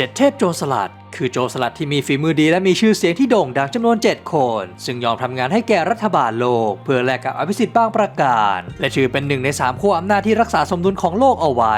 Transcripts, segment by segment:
เจ็ดเทพโจรสลัด คือโจรสลัดที่มีฝีมือดีและมีชื่อเสียงที่โด่งดังจำนวน 7 คน ซึ่งยอมทำงานให้แก่รัฐบาลโลก เพื่อแลกกับอภิสิทธิ์บางประการ และถือเป็นหนึ่งในสามขั้วอำนาจที่รักษาสมดุลของโลกเอาไว้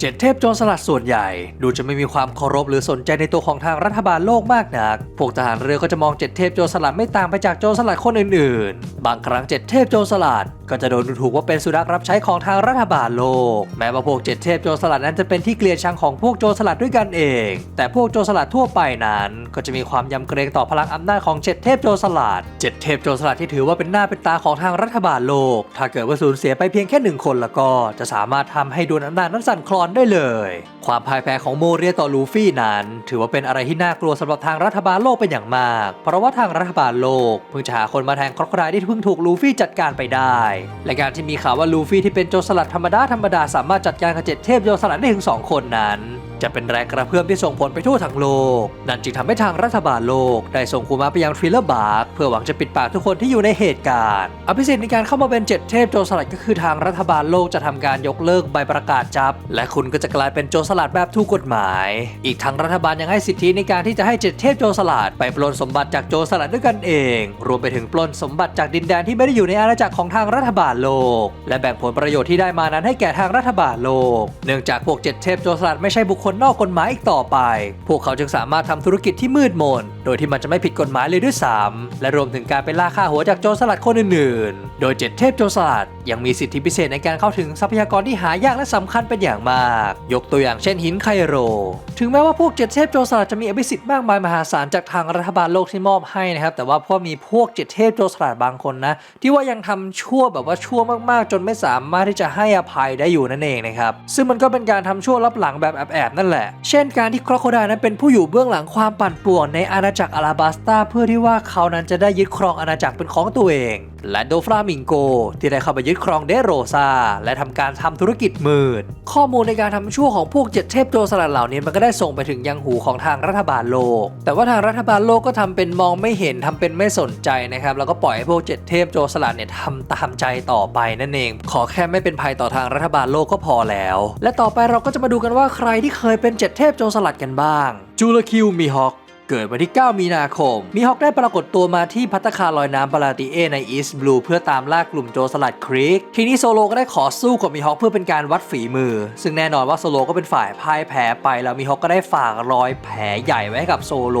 เจ็ดเทพโจรสลัดส่วนใหญ่ ดูจะไม่มีความเคารพหรือสนใจในตัวของทางรัฐบาลโลกมากนัก พวกทหารเรือก็จะมองเจ็ดเทพโจรสลัดไม่ต่างไปจากโจรสลัดคนอื่นๆ บางครั้งเจ็ดเทพโจรสลัดก็จะโดนดูถูกว่าเป็นสุนัขรับใช้ของทางรัฐบาลโลก แม้ว่าพวกเจ็ดเทพโจรสลัดนั้นจะเป็นที่เกลียดชังของพวกโจรสลัดด้วยกันเอง แต่พวกโจรสลัดทั่วไปนั้น ก็จะมีความยำเกรงต่อพลังอำนาจของเจ็ดเทพโจรสลัดเจ็ดเทพโจรสลัดที่ถือว่าเป็นหน้าเป็นตาของทางรัฐบาลโลก ถ้าเกิดว่าสูญเสียไปเพียงแค่หนึ่งคนแล้วก็จะสามารถทำให้ดวลอำนาจนั้นสั่นคลอนได้เลย ความพ่ายแพ้ของโมเรียต่อลูฟี่นั้น ถือว่าเป็นอะไรที่น่ากลัวสำหรับทางรัฐบาลโลกเป็นอย่างมาก เพราะว่าทางรัฐบาลโลกเพิ่งจะหาคนมาแทนครอกไดที่เพิ่งถูกลูฟี่จัดการไปได้ และการที่มีข่าวว่าลูฟี่ที่เป็นโจรสลัดธรรมดาธรรมดาสามารถจัดการกับเจ็ดเทพโจรสลัดได้ถึงสองคนนั้น จะเป็นแรงกระเพื่อมที่ส่งผลไปทั่วทั้งโลก นั่นจึงทำให้ทางรัฐบาลโลก ได้ส่งคูมาไปยังทริลเลอร์บาร์กเพื่อหวังจะปิดปากทุกคนที่อยู่ในเหตุการณ์ อภิสิทธิ์ในการเข้ามาเป็นเจ็ดเทพโจรสลัดก็คือทางรัฐบาลโลกจะทำการยกเลิกใบประกาศจับ และคุณก็จะกลายเป็นโจรสลัดแบบถูกกฎหมาย อีกทั้งรัฐบาลยังให้สิทธิในการที่จะให้เจ็ดเทพโจรสลัดไปปล้นสมบัติจากโจรสลัดด้วยกันเอง รวมไปถึงปล้นสมบัติจากดินแดนที่ไม่ได้อยู่ในอาณาจักรของทางรัฐบาลโลก และแบ่งผลประโยชน์ที่ได้มานั้นให้แก่ทางรัฐบาลโลก เนื่องจากพวกเจ็ดเทพโจรสลัดไม่ใช่บุคคลนนอกกฎหมายอีกต่อไป พวกเขาจึงสามารถทำธุรกิจที่มืดมน โดยที่มันจะไม่ผิดกฎหมายเลยด้วยซ้ำและรวมถึงการไปล่าฆ่าหัวจากโจรสลัดคนอื่นๆ โดยเจ็ดเทพโจรสลัดยังมีสิทธิพิเศษในการเข้าถึงทรัพยากรที่หายากและสำคัญเป็นอย่างมาก ยกตัวอย่างเช่นหินไคโร ถึงแม้ว่าพวกเจ็ดเทพโจรสลัดจะมีอภิสิทธิ์มากมายมหาศาลจากทางรัฐบาลโลกที่มอบให้นะครับ แต่ว่าพวกมีพวกเจ็ดเทพโจรสลัดบางคนนะ ที่ว่ายังทำชั่วแบบว่าชั่วมากๆ จนไม่สามารถที่จะให้อภัยได้อยู่นั่นเองนะครับ ซึ่งมันก็เป็นการทำชั่วลับหลังแบบแอบๆนั่นแหละ เช่นการที่ครอโคไดนั้นเป็นผู้อยู่เบื้องหลังความปั่นป่วนในอาณาจักรอาราบาสตาเพื่อที่ว่าเขานั้นจะได้ยึดครองอาณาจักรเป็นของตัวเอง และโดฟลามิงโก ที่ได้เข้าไปยึดครองเดโรซาและทำการทำธุรกิจมืด ข้อมูลในการทำชั่วของพวกเจ็ดเทพโจรสลัดเหล่านี้มันก็ได้ส่งไปถึงยังหูของทางรัฐบาลโลก แต่ว่าทางรัฐบาลโลกก็ทำเป็นมองไม่เห็นทำเป็นไม่สนใจนะครับแล้วก็ปล่อยให้พวกเจ็ดเทพโจรสลัดเนี่ยทำตามใจต่อไปนั่นเอง ขอแค่ไม่เป็นภัยต่อทางรัฐบาลโลกก็พอแล้ว และต่อไปเราก็จะมาดูกันว่าใครที่เคยเป็นเจ็ดเทพโจรสลัดกันบ้าง จูเลคิวมีฮอก เกิดวันที่ 9 มีนาคม มีฮอกได้ปรากฏตัวมาที่พัตคาลอยน้ำปาลาติเอในอีสต์บลูเพื่อตามล่ากลุ่มโจรสลัดครีก ทีนี้โซโลก็ได้ขอสู้กับมีฮอกเพื่อเป็นการวัดฝีมือ ซึ่งแน่นอนว่าโซโลก็เป็นฝ่ายพ่ายแพ้ไป แล้วมีฮอกก็ได้ฝากรอยแผลใหญ่ไว้กับโซโล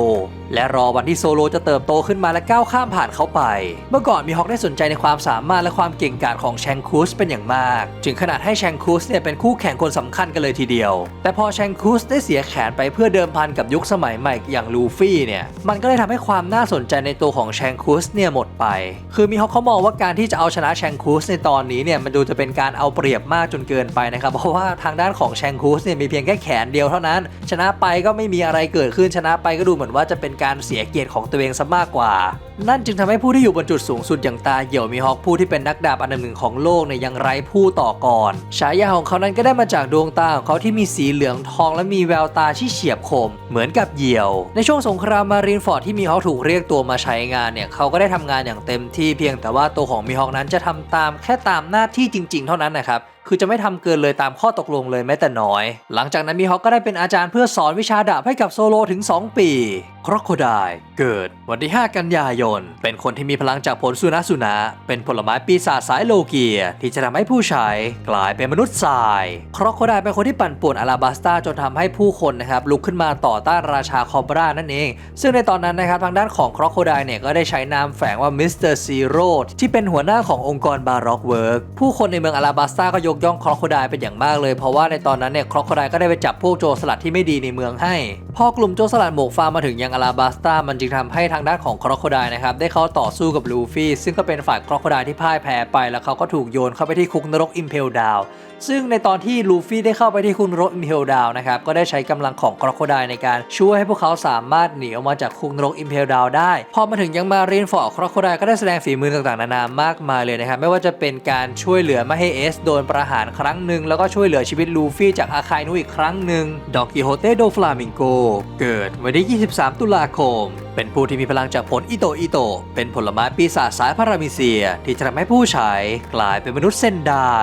และรอวันที่โซโลจะเติบโตขึ้นมาและก้าวข้ามผ่านเขาไป เมื่อก่อนมีฮอกได้สนใจในความสามารถและความเก่งกาจของแชงคูสเป็นอย่างมาก ถึงขนาดให้แชงคูสเนี่ยเป็นคู่แข่งคนสำคัญกันเลยทีเดียว แต่พอแชงคูสได้เสียแขนไปเพื่อเดิมพันกับยุคสมัยใหม่อย่างลูฟเนี่ย มันก็เลยทำให้ความน่าสนใจในตัวของแชงคูสเนี่ยหมดไป คือมีฮอกเขามองว่าการที่จะเอาชนะแชงคูสในตอนนี้เนี่ยมันดูจะเป็นการเอาเปรียบมากจนเกินไปนะครับ เพราะว่าทางด้านของแชงคูสเนี่ยมีเพียงแค่แขนเดียวเท่านั้น ชนะไปก็ไม่มีอะไรเกิดขึ้นชนะไปก็ดูเหมือนว่าจะเป็นการเสียเกียรติของตัวเองซะมากกว่า นั่นจึงทำให้ผู้ที่อยู่บนจุดสูงสุดอย่างตาเหี่ยวมีฮอกผู้ที่เป็นนักดาบอันดับหนึ่งของโลกเนี่ยยังไร้ผู้ต่อก่อนฉายาของเขานั้นก็ได้มาจากดวงตาของเขาที่มีสีเหลืองทองและมีแววตาที่เฉียบคม เหมือนกับเหยี่ยว ในช่วงสงครามมารีนฟอร์ดที่มีฮอกถูกเรียกตัวมาใช้งานเนี่ยเขาก็ได้ทำงานอย่างเต็มที่เพียงแต่ว่าตัวของมีฮอกนั้นจะทำตามแค่ตามหน้าที่จริง ๆ เท่านั้นนะครับ คือจะไม่ทำเกินเลยตามข้อตกลงเลยแม้แต่น้อย หลังจากนั้นมีฮอกก็ได้เป็นอาจารย์เพื่อสอนวิชาดาบให้กับโซโลถึง 2 ปีครอโคไดเกิดวันที่ 5 กันยายน เป็นคนที่มีพลังจากผลสุนัขสุนะ เป็นผลไม้ปีศาจสายโลเกีย ที่จะทำให้ผู้ใช้กลายเป็นมนุษย์ทรายครอโคไดเป็นคนที่ปั่นป่วนอาราบาสตาจนทำให้ผู้คนนะครับลุกขึ้นมาต่อต้านราชาคอบรานั่นเอง ซึ่งในตอนนั้นนะครับทางด้านของครอโคไดเนี่ยก็ได้ใช้นามแฝงว่ามิสเตอร์ซีโร่ที่เป็นหัวหน้าขององค์กรบาร็อกเวิร์กผู้คนในเมืองอาราบาสตาก็ยกย่องครอโคไดเป็นอย่างมากเลย เพราะว่าในตอนนั้นเนี่ยครอโคไดก็ได้ไปจับพวกโจรสลัดที่ไม่ดีในเมืองให้ พอกลุ่มโจรสลัดหมวกฟางมาถึงยังอาราบาสตามันจึงทำให้ทางด้านของครอโคไดนะครับได้เข้าต่อสู้กับลูฟี่ซึ่งก็เป็นฝ่ายครอโคไดที่พ่ายแพ้ไป แล้วเขาก็ถูกโยนเข้าไปที่คุกนรกอิมเพลดาว ซึ่งในตอนที่ลูฟี่ได้เข้าไปที่คุกนรอิมเพลดาวนะครับก็ได้ใช้กำลังของครอโคไดในการช่วยให้พวกเขาสามารถหนีออกมาจากคุกนรกอิมเพลดาวได้ พอมาถึงยังมารีนฟอร์ดครอโคไดก็ได้แสดงฝีมือต่างๆนานามากมายเลยนะครับไม่ว่าจะเป็นการช่วยเหลือม่ให้เอสโดนประหารครั้งหนึ่งแล้วก็ช่วยเหลือชีวิตลูฟี่จากอาคายนุอีกครั้งหนึ่งดอกกิโฮเตโดฟลามิงโกเกิดวันที่ 23 ตุลาคม เป็นผู้ที่มีพลังจากผลอิโตอิโต เป็นผลไม้ปีศาจสายพารามิเซีย ที่จะทำให้ผู้ใช้กลายเป็นมนุษย์เส้นได้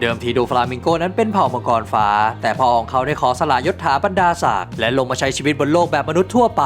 เดิมทีโดฟลามิงโกนั้นเป็นเผ่ามังกรฟ้า แต่พอของเขาได้ขอสละยศถาบรรดาศักดิ์และลงมาใช้ชีวิตบนโลกแบบมนุษย์ทั่วไป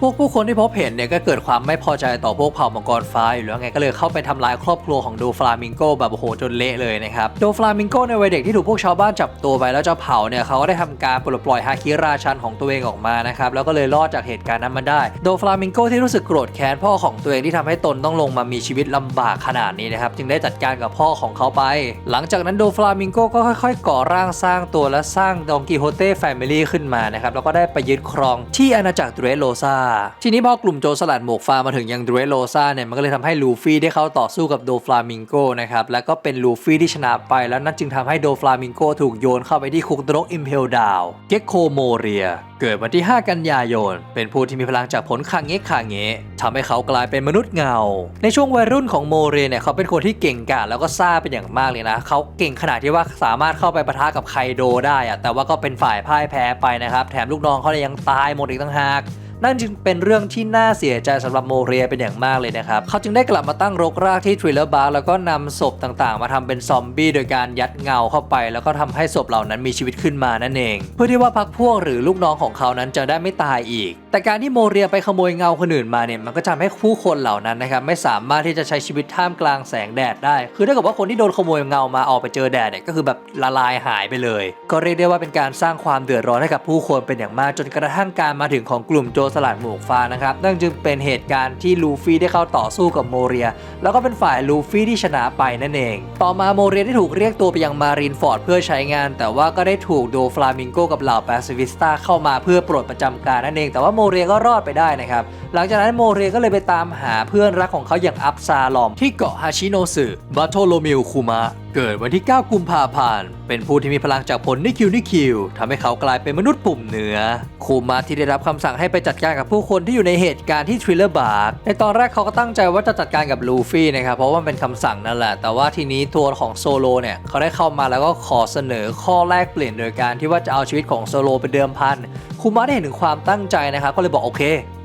พวกผู้คนที่พบเห็นเนี่ยก็เกิดความไม่พอใจต่อพวกเผ่ามังกรฟ้าอยู่แล้วไงก็เลยเข้าไปทำลายครอบครัวของโดฟลามิงโกแบบโหจนเละเลยนะครับโดฟลามิงโกในวัยเด็กที่ถูกพวกชาวบ้านจับตัวไปแล้วเจ้าเผ่าเนี่ยเขาก็ได้ทำการปลดปล่อยฮาคิราชันของตัวเองออกมานะครับแล้วก็เลยรอดจากเหตุการณ์นั้นมาได้โดฟลามิิงโกที่รู้สึกโกรธแค้นพ่อของตัวเองที่ทำให้ตนต้องลงมามีชีวิตลำบากขนาดนี้นะครับ จึงได้จัดการกับพ่อของเขาไป หลังจากนั้นโดฟลามิงโกก็ค่อยๆ ก่อร่างสร้างตัวและสร้างดองกิโฮเต้แฟมิลี่ขึ้นมานะครับ แล้วก็ได้ไปยึดครองที่อาณาจักรดเรโลซาทีนี้พอกลุ่มโจรสลัดหมวกฟามาถึงยังดเรโลซาเนี่ยมันก็เลยทำให้ลูฟี่ได้เข้าต่อสู้กับโดฟลามิงโกนะครับแล้วก็เป็นลูฟี่ที่ชนะไป แล้วนั่นจึงทำให้โดฟลามิงโกถูกโยนเข้าไปที่คุกนรกอิมเพลดาวเก็กโคโมเรียเกิดวันที่ 5 กันยายน เป็นผู้ที่มีพลังจากผลคางเงะคางเงะทำให้เขากลายเป็นมนุษย์เงา ในช่วงวัยรุ่นของโมเรเนี่ยเขาเป็นคนที่เก่งกาจแล้วก็ซ่าเป็นอย่างมากเลยนะ เขาเก่งขนาดที่ว่าสามารถเข้าไปปะทะกับไคโดได้อะแต่ว่าก็เป็นฝ่ายพ่ายแพ้ไปนะครับ แถมลูกน้องเขาเนี่ยยังตายหมดอีกตั้งหาก นั่นจึงเป็นเรื่องที่น่าเสียใจสำหรับโมเรียเป็นอย่างมากเลยนะครับ เขาจึงได้กลับมาตั้งรกรากที่ทริลเลอร์บาร์แล้วก็นำศพต่างๆ มาทำเป็นซอมบี้โดยการยัดเงาเข้าไป แล้วก็ทำให้ศพเหล่านั้นมีชีวิตขึ้นมานั่นเอง เพื่อที่ว่าพักพวกหรือลูกน้องของเขานั้นจะได้ไม่ตายอีก แต่การที่โมเรียไปขโมยเงาคนอื่นมาเนี่ยมันก็ทำให้ผู้คนเหล่านั้นนะครับไม่สามารถที่จะใช้ชีวิตท่ามกลางแสงแดดได้ คือถ้าเกิดว่าคนที่โดนขโมยเงามาออกไปเจอแดดเนี่ยก็คือแบบละลายหายไปเลย ก็เรียกได้ว่าเป็นการสร้างความเดือดร้อนให้กับผู้คนเป็นอย่างมากจนกระทั่งการมาถึงของกลุ่มโจรสลัดหมวกฟ้านะครับนั่นจึงเป็นเหตุการณ์ที่ลูฟี่ได้เข้าต่อสู้กับโมเรีย แล้วก็เป็นฝ่ายลูฟี่ที่ชนะไปนั่นเอง ต่อมาโมเรียได้ถูกเรียกตัวไปยังมารีนฟอร์ดเพื่อใช้งาน แต่ว่าก็ได้ถูกโดฟลามิงโกกับเหล่าแปซิฟิสตาเข้ามาเพื่อปลดประจำการนั่นเอง แต่ว่าโมเรียก็รอดไปได้นะครับหลังจากนั้นโมเรียก็เลยไปตามหาเพื่อนรักของเขาอย่างอับซาลอมที่เกาะฮาชิโนสึบัตโทโลมิวคุมะ เกิดวันที่ 9 กุมภาพันธ์ เป็นผู้ที่มีพลังจากผลนิคิวนิคิวทำให้เขากลายเป็นมนุษย์ปุ่มเหนือ คูมาที่ได้รับคำสั่งให้ไปจัดการกับผู้คนที่อยู่ในเหตุการณ์ที่ทริลเลอร์บาร์ในตอนแรกเขาก็ตั้งใจว่าจะจัดการกับลูฟี่นะครับเพราะว่ามันเป็นคำสั่งนั่นแหละ แต่ว่าทีนี้ตัวของโซโลเนี่ยเขาได้เข้ามาแล้วก็ขอเสนอข้อแลกเปลี่ยนโดยการที่ว่าจะเอาชีวิตของโซโลเป็นเดิมพันคูมาได้เห็นถึงความตั้งใจนะครับก็เลยบอกโอเค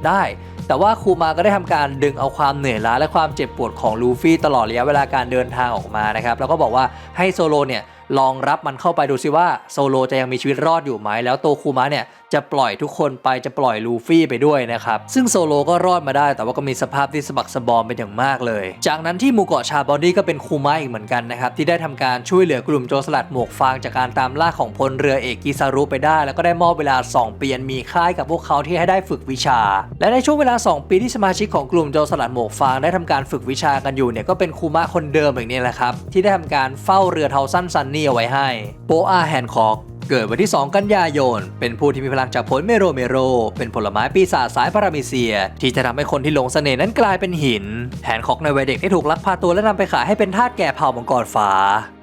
ได้ แต่ว่าคูมาก็ได้ทำการดึงเอาความเหนื่อยล้าและความเจ็บปวดของลูฟี่ตลอดระยะเวลาการเดินทางออกมานะครับแล้วก็บอกว่าให้โซโลเนี่ยลองรับมันเข้าไปดูซิว่าโซโลจะยังมีชีวิตรอดอยู่ไหมแล้วตัวคูมาเนี่ย จะปล่อยทุกคนไปจะปล่อยลูฟี่ไปด้วยนะครับ ซึ่งโซโลก็รอดมาได้ แต่ว่าก็มีสภาพที่สะบักสะบอมเป็นอย่างมากเลย จากนั้นที่หมู่เกาะชาบอนดี้ก็เป็นคูมะอีกเหมือนกันนะครับ ที่ได้ทำการช่วยเหลือกลุ่มโจรสลัดหมวกฟางจากการตามล่าของพลเรือเอกกิซารุไปได้ แล้วก็ได้มอบเวลา 2 ปีอันมีค่ายกับพวกเขาที่ให้ได้ฝึกวิชา และในช่วงเวลา 2 ปีที่สมาชิกของกลุ่มโจรสลัดหมวกฟางได้ทำการฝึกวิชากันอยู่เนี่ยก็เป็นคูมะคนเดิมอย่างนี้แหละครับที่ได้ทำการเฝ้าเรือเทาสั้นซันนี่เอาไว้ให้โปอาแฮนคอก เกิดวันที่ 2 กันยายน เป็นผู้ที่มีพลังจากผลเมโรเมโร เป็นผลไม้ปีศาจสายพารามิเซีย ที่จะทำให้คนที่หลงเสน่ห์นั้นกลายเป็นหินแผนของในวัยเด็กได้ถูกลักพาตัวและนำไปขายให้เป็นทาสแก่เผ่ามังกรฟ้า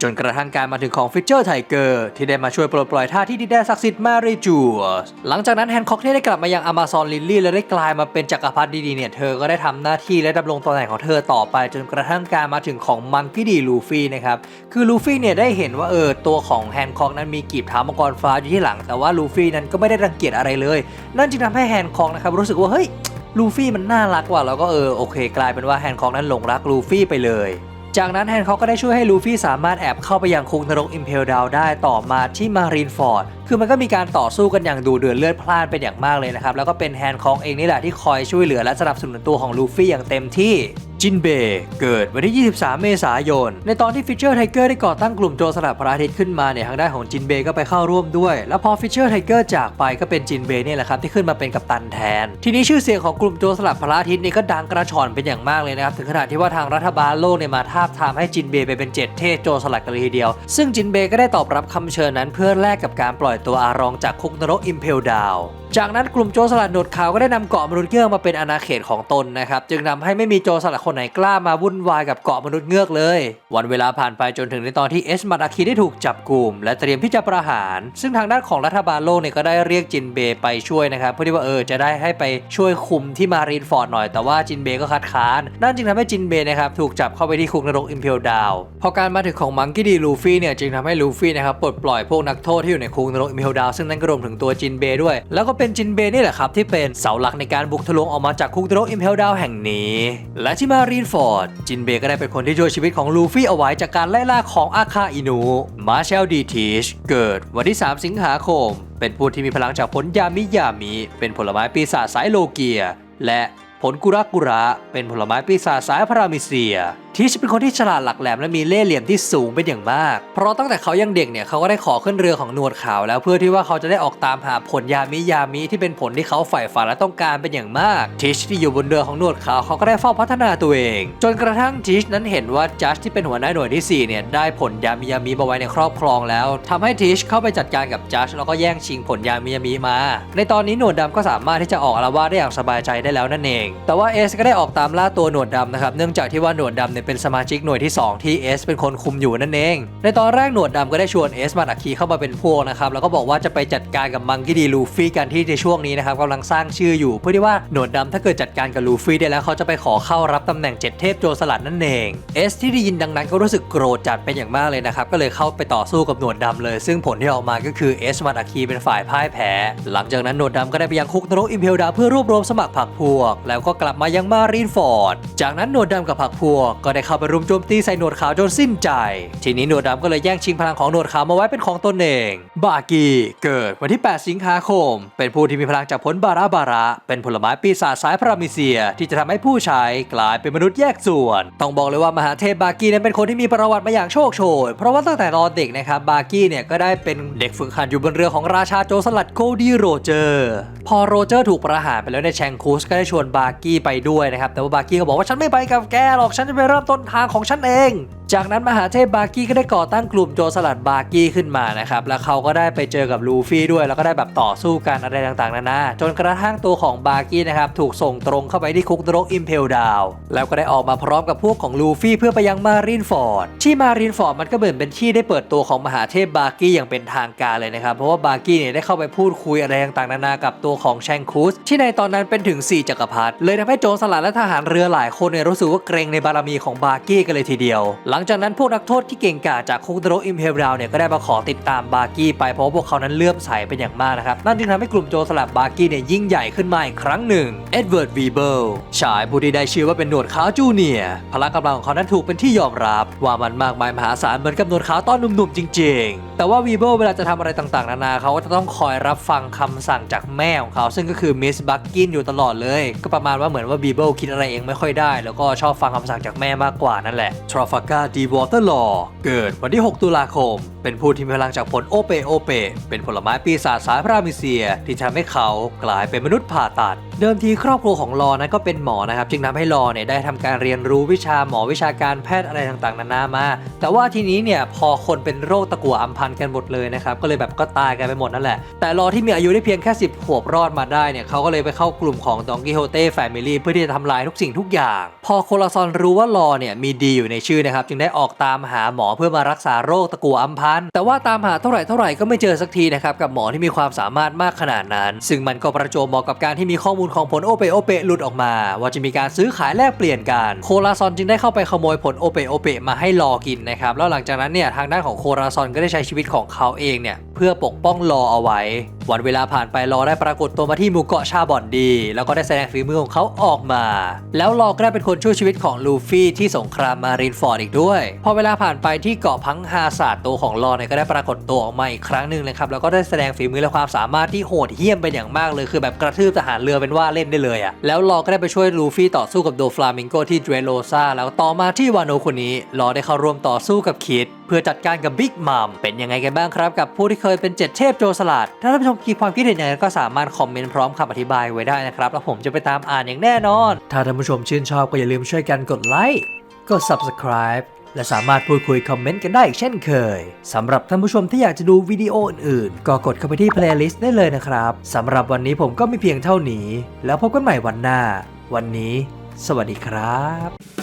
จนกระทั่งการมาถึงของฟิชเจอร์ไทเกอร์ที่ได้มาช่วยปลดปล่อยทาสที่ดินแดนศักดิ์สิทธิ์มาริจูสหลังจากนั้นแฮนคอกได้กลับมายังอเมซอนลิลลี่และได้กลายมาเป็นจักรพรรดิดีเนี่ยเธอก็ได้ทำหน้าที่และดำรงตำแหน่งของเธอต่อไปจนกระทั่งการมาถึงของมังกี้ดีลูฟี่นะครับคือลูฟี่เนี่ยได้เห็นว่าเออตัวของแฮนคอกนั้นมีกีบเท้ามังกรฟ้าอยู่ที่หลัง แต่ว่าลูฟี่นั้นก็ไม่ได้รังเกียจอะไรเลย นั่นจึงทำให้แฮนคอกนะครับรู้สึกว่าเฮ้ยลูฟี่มันน่ารักว่ะแล้วก็เออโอเค กลายเป็นว่าแฮนคอกนั้นหลงรักลูฟี่ไปเลยจากนั้นแฮนคอกก็ได้ช่วยให้ลูฟี่สามารถแอบเข้าไปยังคุกนรกอิมเพลดาวได้ต่อมาที่มารีนฟอร์ด คือมันก็มีการต่อสู้กันอย่างดูเดือดเลือดพล่านเป็นอย่างมากเลยนะครับ แล้วก็เป็นแฮนคอกเองนี่แหละที่คอยช่วยเหลือและสนับสนุนตัวของลูฟี่อย่างเต็มที่จินเบย์เกิดวันที่ 23 เมษายน ในตอนที่ฟิชเชอร์ไทเกอร์ได้ก่อตั้งกลุ่มโจรสลัดพระอาทิตย์ขึ้นมาเนี่ยทางด้านของจินเบย์ก็ไปเข้าร่วมด้วย แล้วพอฟิชเชอร์ไทเกอร์จากไปก็เป็นจินเบย์เนี่ยแหละครับที่ขึ้นมาเป็นกัปตันแทน ทีนี้ชื่อเสียงของกลุ่มโจรสลัดพระอาทิตย์นี่ก็ดังกระชอนเป็นอย่างมากเลยนะครับถึงขนาดที่ว่าทางรัฐบาลโลกเนี่ยมาทาบทามให้จินเบย์ไปเป็นเจ็ดเทพโจรสลัดกันเลยทีเดียว ซึ่งจินเบย์ก็ได้ตอบรับคำเชิญนั้นเพื่อแลกกับการปล่อยตัวอารองจากคุกนรกอิมเพลดาว จากนั้นกลุ่มโจรสลัดหนวดขาวก็ได้นำเกาะมนุษย์เงือกมาเป็นอาณาเขตของตนนะครับ จึงนำให้ไม่มีโจรสลัดคนไหนกล้ามาวุ่นวายกับเกาะมนุษย์เงือกเลย วันเวลาผ่านไปจนถึงในตอนที่เอสมาดาคีได้ถูกจับกลุ่ม และเตรียมที่จะประหาร ซึ่งทางด้านของรัฐบาลโลกเนี่ยก็ได้เรียกจินเบย์ไปช่วยนะครับ เพื่อที่ว่าเออจะได้ให้ไปช่วยคุมที่มารีนฟอร์ดหน่อย แต่ว่าจินเบย์ก็คัดค้านนั่นจึงทำให้จินเบย์นะครับถูกจับเข้าไปที่คุกนรกอิมเพลดาวพอการมาถึงของมังกี้ดีลูฟี่เนี่ยจึงทำให้ลูฟี่นะครับปลดปล่อยพวกนักโทษที่อยู่ในคุกนรกอิมเพลดาวซึ่งนั่นก็รวมถึงตัวจินเบด้วย แล้วก็เป็นเป็นจินเบย์นี่แหละครับที่เป็นเสาหลักในการบุกทะลวงออกมาจากคุกนรกอิมเพลดาวแห่งนี้ และที่มารีนฟอร์ด จินเบย์ก็ได้เป็นคนที่ช่วยชีวิตของลูฟี่เอาไว้จากการไล่ล่าของอาคาอินุมาเชลดีทีชเกิดวันที่ 3 สิงหาคม เป็นผู้ที่มีพลังจากผลยามิยามิ เป็นผลไม้ปีศาจสายโลเกีย และผลกุระกุระ เป็นผลไม้ปีศาจสายพารามิเซีย ทีชเป็นคนที่ฉลาดหลักแหลมและมีเล่ห์เหลี่ยมที่สูงเป็นอย่างมาก เพราะตั้งแต่เขายังเด็กเนี่ยเขาก็ได้ขอขึ้นเรือของหนวดขาวแล้วเพื่อที่ว่าเขาจะได้ออกตามหาผลยามิยามิที่เป็นผลที่เขาใฝ่ฝันและต้องการเป็นอย่างมาก ทีชที่อยู่บนเรือของหนวดขาวเขาก็ได้เฝ้าพัฒนาตัวเอง จนกระทั่งทีชนั้นเห็นว่าจัสที่เป็นหัวหน้าหน่วยที่สี่เนี่ยได้ผลยามิยามิมาไว้ในครอบครองแล้วทำให้ทีชเข้าไปจัดการกับจัสแล้วก็แย่งชิงผลยามิยามิมา ในตอนนี้หนวดดำก็สามารถที่จะออกอาละวาได้อย่างสบายใจได้แล้วนั่นเอง แต่ว่าเอสก็ได้ออกตามล่าตัวหนวดดำนะครับเนื่องจากที่ว่าหนวดดำเนี่ยเป็นสมาชิกหน่วยที่ 2 ที่เอสเป็นคนคุมอยู่นั่นเอง ในตอนแรกหนวดดำก็ได้ชวนเอสมาดักคีเข้ามาเป็นพวกนะครับแล้วก็บอกว่าจะไปจัดการกับมังคีดีลูฟี่กันที่ในช่วงนี้นะครับกำลังสร้างชื่ออยู่ เพื่อที่ว่าหนวดดำถ้าเกิดจัดการกับลูฟี่ได้แล้วเขาจะไปขอเข้ารับตำแหน่งเจ็ดเทพโจรสลัดนั่นเองเอสที่ได้ยินดังนั้นก็รู้สึกโกรธจัดเป็นอย่างมากเลยนะครับก็เลยเข้าไปต่อสู้กับหนวดดำเลย ซึ่งผลที่ออกมาก็คือเอสมาดักคีเป็นฝ่ายพ่ายแพ้ หลังจากนั้นหนวดดำก็ได้ไปยังคุกนรกอิมเพลดาเพื่อรวบรวมสมัครพรรคพวก แล้วก็กลับมายังมารีนฟอร์ด จากนั้นหนวดดำกับพรรคพวกก็ได้เข้าไปรุมโจมตีใส่หนวดขาวจนสิ้นใจ ทีนี้หนวดดำก็เลยแย่งชิงพลังของหนวดขาวมาไว้เป็นของตนเอง บากีเกิดวันที่ 8 สิงหาคม เป็นผู้ที่มีพลังจากผลบาราบาระ เป็นผลไม้ปีศาจสายพรามิเซีย ที่จะทำให้ผู้ใช้กลายเป็นมนุษย์แยกส่วน ต้องบอกเลยว่ามหาเทพบากีนั้นเป็นคนที่มีประวัติมาอย่างโชคโชน เพราะว่าตั้งแต่ตอนเด็กนะครับบากีเนี่ยก็ได้เป็นเด็กฝึกหัดอยู่บนเรือของราชาโจสลัดโกดีโรเจอร์พอโรเจอร์ถูกประหารไปแล้วในแชงคูสก็ได้ชวนบากี้ไปด้วยนะครับแต่ว่าบากี้ก็บอกว่าฉันไม่ไปกับแกหรอกฉันจะไปเริ่มต้นทางของฉันเอง จากนั้นมหาเทพบากี้ก็ได้ก่อตั้งกลุ่มโจรสลัดบากี้ขึ้นมานะครับ แล้วเขาก็ได้ไปเจอกับลูฟี่ด้วย แล้วก็ได้แบบต่อสู้กันอะไรต่างๆนานา จนกระทั่งตัวของบากี้นะครับถูกส่งตรงเข้าไปที่คุกนรกอิมเพลดาว แล้วก็ได้ออกมาพร้อมกับพวกของลูฟี่เพื่อไปยังมารินฟอร์ด ที่มารินฟอร์ดมันก็เหมือนเป็นที่ได้เปิดตัวของมหาเทพบากี้อย่างเป็นทางการเลยนะครับ เพราะว่าบากี้เนี่ยได้เข้าไปพูดคุยอะไรต่างๆนานากับตัวของแชงคูสที่ในตอนนั้นเป็นถึง 4จักรพรรดิ เลยทำให้โจรสลัดและทหารเรือหลายคนเนี่ยรู้สึกว่าเกรงในบารมีของบากี้กันเลยทีเดียวหลังจากนั้นพวกนักโทษที่เก่งกาจจากคุกนรกอิมเพลดาวเนี่ยก็ได้มาขอติดตามบาร์กี้ไปเพราะพวกเขานั้นเลื่อมใสเป็นอย่างมากนะครับนั่นจึงทำให้กลุ่มโจรสลัดบาร์กี้เนี่ยยิ่งใหญ่ขึ้นมาอีกครั้งหนึ่งเอ็ดเวิร์ดวีเบิลชายผู้ที่ได้ชื่อว่าเป็นหนวดขาวจูเนียพละกำลังของเขานั้นถูกเป็นที่ยอมรับ ว่ามันมากมายมหาศาลเหมือนกับหนวดขาวตอนหนุ่มๆจริง ๆ แต่ว่าวีเบิลเวลาจะทำอะไรต่างๆ นานาเขาก็จะต้องคอยรับฟังคำสั่งจากแม่ของเขา ซึ่งก็คือมิสบักกินอยู่ตลอดเลย ก็ประมาณว่าเหมือนว่าวีเบิลคิดอะไรเองไม่ค่อยได้ แล้วก็ชอบฟังคำสั่งจากแม่มากกว่านั่นแหละทร a ฟ a กาดีวอเตอร์ลอเกิดวันที่ 6 ตุลาคม เป็นผู้ที่มีพลังจากผลโอเปโอเป เป็นผลไม้ปีศาจสายพระรามิเซีย ที่ทำให้เขากลายเป็นมนุษย์ผ่าตัด เดิมทีครอบครัวของลอนั้นก็เป็นหมอนะครับ จึงทำให้ลอเนี่ยได้ทำการเรียนรู้วิชาหมอวิชาการแพทย์อะไรต่างๆ นานามา แต่ว่าทีนี้เนี่ยพอคนเป็นโรคตะกั่วอัมพันกันหมดเลยนะครับ ก็เลยแบบก็ตายกันไปหมดนั่นแหละ แต่ลอที่มีอายุได้เพียงแค่ 10 ขวบรอดมาได้เนี่ยเขาก็เลยไปเข้ากลุ่มของดองกิโฮเต้แฟมิลี่เพื่อที่จะทำลายทุกสิ่งทุกอย่าง พอโคลาซอนรู้ว่าลอเนี่ยมีดีอยู่ในชื่อนะครับจึงได้ออกตามหาหมอเพื่อมารักษาโรคตะกั่วอัมพันแต่ว่าตามหาเท่าไหร่เท่าไหร่ก็ไม่เจอสักทีนะครับกับหมอที่มีความสามารถมากขนาดนั้น ซึ่งมันก็ประจวบเหมาะกับการที่มีข้อมูลของผลโอเปโอเปหลุดออกมา ว่าจะมีการซื้อขายแลกเปลี่ยนกัน โคลาซอนจึงได้เข้าไปขโมยผลโอเปโอเปมาให้ลอกินนะครับแล้วหลังจากนั้นเนี่ยทางด้านของโคลาซอนก็ได้ใช้ชีวิตของเขาเองเนี่ย เพื่อปกป้องลอเอาไว้ วันเวลาผ่านไปลอได้ปรากฏตัวมาที่หมู่เกาะชาบอนดี แล้วก็ได้แสดงฝีมือของเขาออกมา แล้วลอก็ได้เป็นคนช่วยชีวิตของลูฟี่ที่สงครามมารินฟอร์ดอีกด้วยพอเวลาผ่านไปที่เกาะพังฮาศาสตร์ตัวของลอเนี่ยก็ได้ปรากฏตัวออกมาอีกครั้งหนึ่งเลยครับแล้วก็ได้แสดงฝีมือและความสามารถที่โหดเหี้ยมเป็นอย่างมากเลยคือแบบกระทืบทหารเรือเป็นว่าเล่นได้เลยอะแล้วลอก็ได้ไปช่วยลูฟี่ต่อสู้กับโดฟลามิงโกที่เดรโลซาแล้วต่อมาที่วานโนคนนี้ลอได้เข้าร่วมต่อสู้กับคิด เพื่อจัดการกับบิ๊กมัมเป็นยังไงกันบ้างครับ กับผู้ที่เคยเป็นเจ็ดเทพโจรสลัดถ้าท่านผู้ชมมีความคิดเห็นอย่างไรก็สามารถคอมเมนต์พร้อมคำอธิบายไว้ได้นะครับแล้วผมจะไปตามอ่านอย่างแน่นอน ถ้าท่านผู้ชมชื่นชอบก็อย่าลืมช่วยกันกดไลค์กด subscribe และสามารถพูดคุยคอมเมนต์กันได้อีกเช่นเคย สำหรับท่านผู้ชมที่อยากจะดูวิดีโออื่นๆ ก็กดเข้าไปที่ playlist ได้เลยนะครับ สำหรับวันนี้ผมก็มีเพียงเท่านี้ แล้วพบกันใหม่วันหน้า วันนี้ สวัสดีครับ